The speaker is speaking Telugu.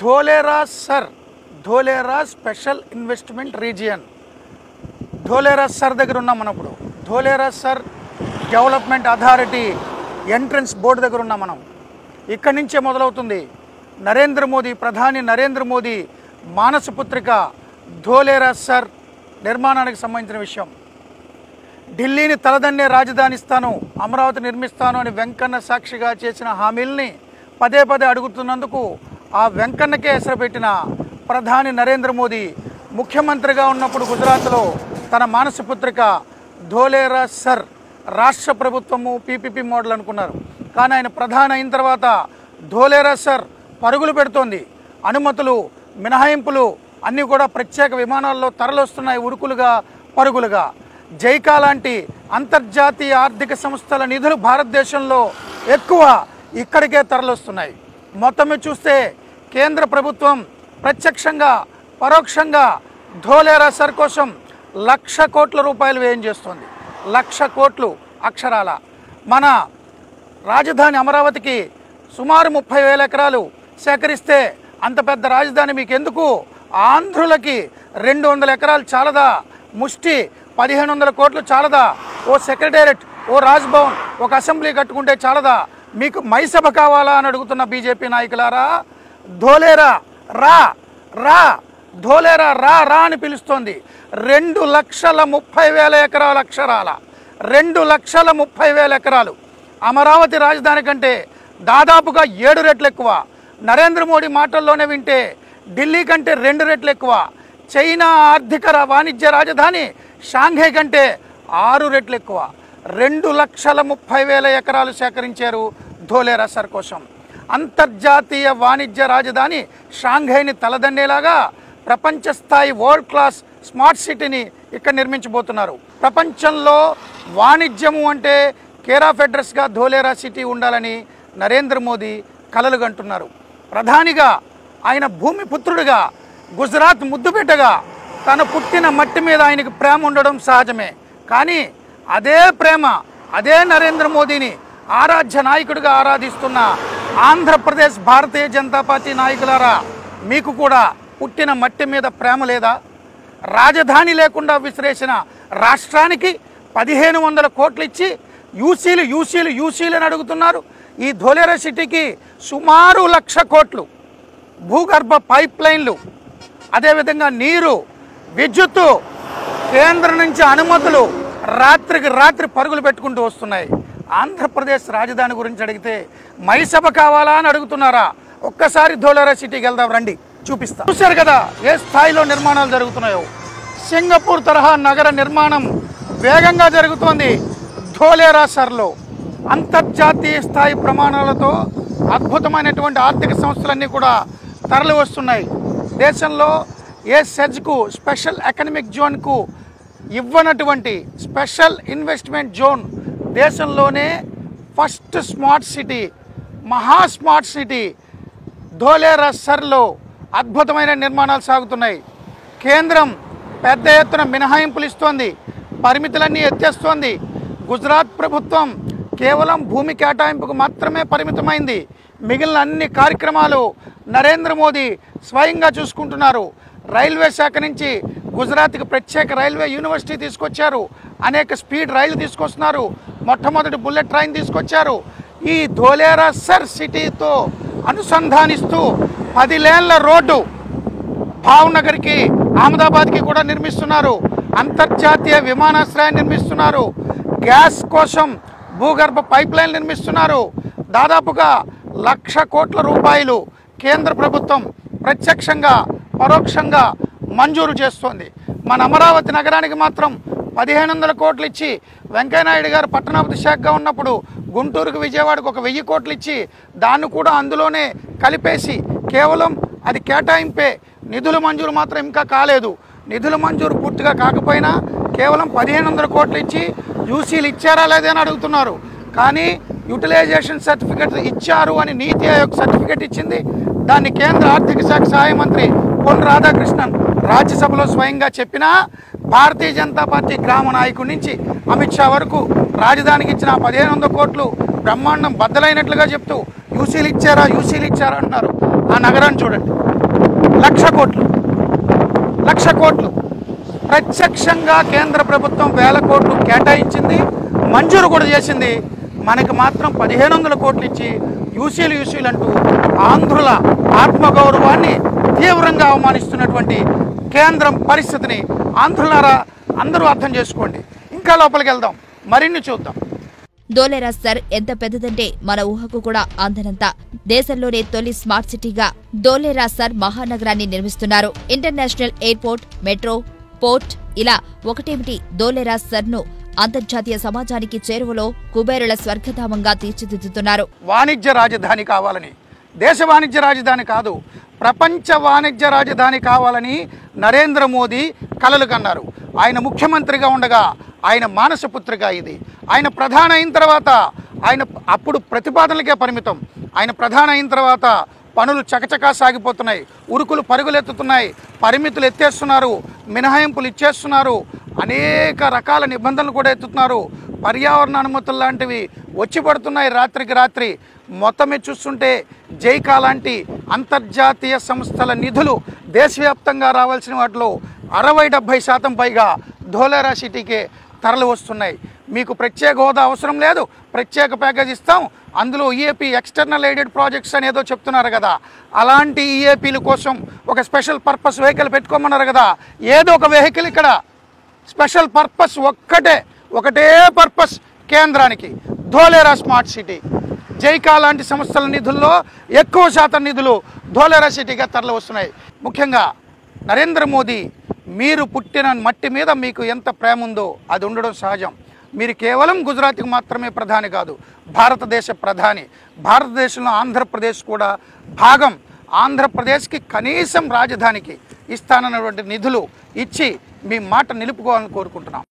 Dholera SIR. Dholera special investment region. Dholera SIR దగ్గర ఉన్నాం మనం ఇప్పుడు. Dholera SIR development authority entrance board దగ్గర ఉన్నాం మనం. ఇక్కడి నుంచే మొదలవుతుంది. నరేంద్ర మోదీ ప్రధాని నరేంద్ర మోదీ మానసపుత్రిక ధోలేరా సర్ నిర్మాణానికి సంబంధించిన విషయం. ఢిల్లీని తలదన్నే రాజధాని ఇస్తాను అమరావతి నిర్మిస్తాను అని వెంకన్న సాక్షిగా చేసిన హామీల్ని పదే పదే అడుగుతున్నందుకు ఆ వెంకన్నకే ఎసరు పెట్టిన ప్రధాని నరేంద్ర మోదీ ముఖ్యమంత్రిగా ఉన్నప్పుడు గుజరాత్లో తన మానసపుత్రిక ధోలేరా సర్ రాష్ట్ర ప్రభుత్వము పీపీపీ మోడల్ అనుకున్నారు. కానీ ఆయన ప్రధాని అయిన తర్వాత ధోలేరా సర్ పరుగులు పెడుతోంది. అనుమతులు మినహాయింపులు అన్నీ కూడా ప్రత్యేక విమానాల్లో తరలొస్తున్నాయి ఉరుకులుగా పరుగులుగా. జైకా లాంటి అంతర్జాతీయ ఆర్థిక సంస్థల నిధులు భారతదేశంలో ఎక్కువ ఇక్కడికే తరలొస్తున్నాయి మొత్తం చూస్తే కేంద్ర ప్రభుత్వం ప్రత్యక్షంగా పరోక్షంగా ధోలేరా సర్ కోసం లక్ష కోట్ల రూపాయలు వ్యయం చేస్తుంది. లక్ష కోట్లు అక్షరాల. మన రాజధాని అమరావతికి సుమారు ముప్పై వేల ఎకరాలు సేకరిస్తే అంత పెద్ద రాజధాని మీకు ఎందుకు ఆంధ్రులకి రెండు వందల ఎకరాలు చాలదా? ముష్టి పదిహేను వందల కోట్లు చాలదా? ఓ సెక్రటేరియట్ ఓ రాజ్భవన్ ఒక అసెంబ్లీ కట్టుకుంటే చాలదా? మీకు మైసభ కావాలా అని అడుగుతున్న బీజేపీ నాయకులారా? ధోలేరా రా రా ధోలేరా రా రా అని పిలుస్తోంది. రెండు లక్షల ముప్పై వేల ఎకరాల అక్షరాల రెండు లక్షల ముప్పై వేల ఎకరాలు. అమరావతి రాజధాని కంటే దాదాపుగా ఏడు రెట్లు ఎక్కువ. నరేంద్ర మోడీ మాటల్లోనే వింటే ఢిల్లీ కంటే రెండు రెట్లు ఎక్కువ. చైనా ఆర్థిక వాణిజ్య రాజధాని షాంఘై కంటే ఆరు రెట్లు ఎక్కువ. రెండు లక్షల ముప్పై వేల ఎకరాలు సేకరించారు ధోలేరా సర్ కోసం. అంతర్జాతీయ వాణిజ్య రాజధాని షాంఘైని తలదన్నేలాగా ప్రపంచ స్థాయి వరల్డ్ క్లాస్ స్మార్ట్ సిటీని ఇక్కడ నిర్మించబోతున్నారు. ప్రపంచంలో వాణిజ్యము అంటే కేరా ఫెడ్రస్గా అడ్రస్గా ధోలేరా సిటీ ఉండాలని నరేంద్ర మోదీ కలలుగంటున్నారు ప్రధానిగా ఆయన భూమి పుత్రుడిగా గుజరాత్ ముద్దుబిడ్డగా తన పుట్టిన మట్టి మీద ఆయనకు ప్రేమ ఉండడం సహజమే. కానీ అదే ప్రేమ అదే నరేంద్ర మోదీని ఆరాధ్య నాయకుడిగా ఆరాధిస్తున్న ఆంధ్రప్రదేశ్ భారతీయ జనతా పార్టీ నాయకులారా మీకు కూడా పుట్టిన మట్టి మీద ప్రేమ లేదా? రాజధాని లేకుండా విసిరేసిన రాష్ట్రానికి పదిహేను వందల కోట్లు ఇచ్చి యూసీలు యూసీలు యూసీలు అని అడుగుతున్నారు. ఈ ధోలేరా సిటీకి సుమారు లక్ష కోట్లు. భూగర్భ పైప్ లైన్లు అదేవిధంగా నీరు విద్యుత్తు కేంద్రం నుంచి అనుమతులు రాత్రికి రాత్రి పరుగులు పెట్టుకుంటూ వస్తున్నాయి. ఆంధ్రప్రదేశ్ రాజధాని గురించి అడిగితే మైసభ కావాలా? అని అడుగుతున్నారా? ఒక్కసారి ధోలేరా సిటీకి వెళ్దాం రండి చూపిస్తా. చూశారు కదా ఏ స్థాయిలో నిర్మాణాలు జరుగుతున్నాయో? సింగపూర్ తరహా నగర నిర్మాణం వేగంగా జరుగుతోంది ధోలేరా సర్లో. అంతర్జాతీయ స్థాయి ప్రమాణాలతో అద్భుతమైనటువంటి ఆర్థిక సంస్థలన్నీ కూడా తరలి వస్తున్నాయి. దేశంలో ఏ సెజ్కు స్పెషల్ ఎకనమిక్ జోన్కు ఇవ్వనటువంటి స్పెషల్ ఇన్వెస్ట్మెంట్ జోన్ దేశంలోనే ఫస్ట్ స్మార్ట్ సిటీ మహా స్మార్ట్ సిటీ ధోలేరా సర్లో అద్భుతమైన నిర్మాణాలు సాగుతున్నాయి. కేంద్రం పెద్ద ఎత్తున మినహాయింపులు ఇస్తోంది పరిమితులన్నీ ఎత్తేస్తోంది. గుజరాత్ ప్రభుత్వం కేవలం భూమి కేటాయింపుకు మాత్రమే పరిమితమైంది. మిగిలిన అన్ని కార్యక్రమాలు నరేంద్ర మోదీ స్వయంగా చూసుకుంటున్నారు. రైల్వే శాఖ నుంచి గుజరాత్కి ప్రత్యేక రైల్వే యూనివర్సిటీ తీసుకొచ్చారు. అనేక స్పీడ్ రైలు తీసుకొస్తున్నారు. మొట్టమొదటి బుల్లెట్ ట్రైన్ తీసుకొచ్చారు. ఈ ధోలేరా సర్ సిటీతో అనుసంధానిస్తూ పది లేన్ల రోడ్డు భావనగర్కి అహ్మదాబాద్కి కూడా నిర్మిస్తున్నారు. అంతర్జాతీయ విమానాశ్రయం నిర్మిస్తున్నారు. గ్యాస్ కోసం భూగర్భ పైప్ లైన్ నిర్మిస్తున్నారు. దాదాపుగా లక్ష కోట్ల రూపాయలు కేంద్ర ప్రభుత్వం ప్రత్యక్షంగా పరోక్షంగా మంజూరు చేస్తోంది. మన అమరావతి నగరానికి మాత్రం పదిహేను వందల కోట్లు ఇచ్చి వెంకయ్యనాయుడు గారు పట్టణాభివృద్ధి శాఖగా ఉన్నప్పుడు గుంటూరుకు విజయవాడకు ఒక వెయ్యి కోట్లు ఇచ్చి దాన్ని కూడా అందులోనే కలిపేసి కేవలం అది కేటాయింపే నిధుల మంజూరు మాత్రం ఇంకా కాలేదు. నిధుల మంజూరు పూర్తిగా కాకపోయినా కేవలం పదిహేను వందల కోట్లు ఇచ్చి యూసీలు ఇచ్చారా లేదని అడుగుతున్నారు. కానీ యూటిలైజేషన్ సర్టిఫికెట్ ఇచ్చారు అని నీతి ఆయోగ్ సర్టిఫికెట్ ఇచ్చింది. దాన్ని కేంద్ర ఆర్థిక శాఖ సహాయ మంత్రి పొన్ రాధాకృష్ణన్ రాజ్యసభలో స్వయంగా చెప్పినా భారతీయ జనతా పార్టీ గ్రామ నాయకుడి నుంచి అమిత్ షా వరకు రాజధానికి ఇచ్చిన పదిహేను వందల కోట్లు బ్రహ్మాండం బద్దలైనట్లుగా చెప్తూ యూసీలు ఇచ్చారా యూసీలు ఇచ్చారా అంటున్నారు. ఆ నగరాన్ని చూడండి. లక్ష కోట్లు. లక్ష కోట్లు. ప్రత్యక్షంగా కేంద్ర ప్రభుత్వం వేల కోట్లు కేటాయించింది మంజూరు కూడా చేసింది. మనకి మాత్రం పదిహేను వందల కోట్లు ఇచ్చి యూసీలు యూసీలు అంటూ ఆంధ్రుల ఆత్మగౌరవాన్ని తీవ్రంగా అవమానిస్తున్నటువంటి కేంద్రం పరిస్థితిని ఆంధ్రులారా అందరూ అర్థం చేసుకోండి. ఇంకా లోపలికి వెళ్దాం. మరిన్ని చూద్దాం. దోలేరా సర్ ఎంత పెద్దదంటే మన ఊహకు కూడా అందనంత. దేశంలోనే తొలి స్మార్ట్ సిటీగా దోలేరా సర్ మహానగరాన్ని నిర్మిస్తున్నారు. ఇంటర్నేషనల్ ఎయిర్పోర్ట్ మెట్రో పోర్ట్ ఇలా ఒకటేమిటి దోలేరా సర్ను అంతర్జాతీయ సమాజానికి చేరువలో కుబేరుల స్వర్గధామంగా తీర్చిదిద్దుతున్నారు. వాణిజ్య రాజధాని కావాలని దేశ వాణిజ్య రాజధాని కాదు ప్రపంచ వాణిజ్య రాజధాని కావాలని నరేంద్ర మోదీ కలలు కన్నారు. ఆయన ముఖ్యమంత్రిగా ఉండగా ఆయన మానసపుత్రిక ఇది. ఆయన ప్రధాన అయిన తర్వాత ఆయన అప్పుడు ప్రతిపాదనలకే పరిమితం. ఆయన ప్రధాన అయిన తర్వాత పనులు చకచకా సాగిపోతున్నాయి. ఉరుకులు పరుగులెత్తుతున్నాయి. పరిమితులు ఎత్తేస్తున్నారు. మినహాయింపులు ఇచ్చేస్తున్నారు. అనేక రకాల నిబంధనలు కూడా ఎత్తుతున్నారు. పర్యావరణ అనుమతులు లాంటివి వచ్చి పడుతున్నాయి రాత్రికి రాత్రి. మొత్తమే చూస్తుంటే జైకా లాంటి అంతర్జాతీయ సంస్థల నిధులు దేశవ్యాప్తంగా రావాల్సిన వాటిలో అరవై డెబ్భై శాతం పైగా ధోలేరా సిటీకే తరలి వస్తున్నాయి. మీకు ప్రత్యేక హోదా అవసరం లేదు. ప్రత్యేక ప్యాకేజ్ ఇస్తాం. అందులో ఈఏపీ ఎక్స్టర్నల్ ఎయిడెడ్ ప్రాజెక్ట్స్ అనేదో చెప్తున్నారు కదా. అలాంటి ఈఏపీల కోసం ఒక స్పెషల్ పర్పస్ వెహికల్ పెట్టుకోమన్నారు కదా. ఏదో ఒక వెహికల్ ఇక్కడ స్పెషల్ పర్పస్ ఒక్కటే ఒకటే పర్పస్ కేంద్రానికి. Dholera smart city. జైకా లాంటి సంస్థల నిధుల్లో ఎక్కువ శాతం నిధులు ధోలేరా సిటీగా తరలి వస్తున్నాయి. ముఖ్యంగా నరేంద్ర మోదీ మీరు పుట్టిన మట్టి మీద మీకు ఎంత ప్రేమ ఉందో అది ఉండడం సహజం. మీరు కేవలం గుజరాత్కి మాత్రమే ప్రధాని కాదు భారతదేశ ప్రధాని భారతదేశంలో ఆంధ్రప్రదేశ్ కూడా భాగం. ఆంధ్రప్రదేశ్కి కనీసం రాజధానికి ఇస్తానన్నటువంటి నిధులు ఇచ్చి మీ మాట నిలుపుకోవాలని కోరుకుంటున్నాం.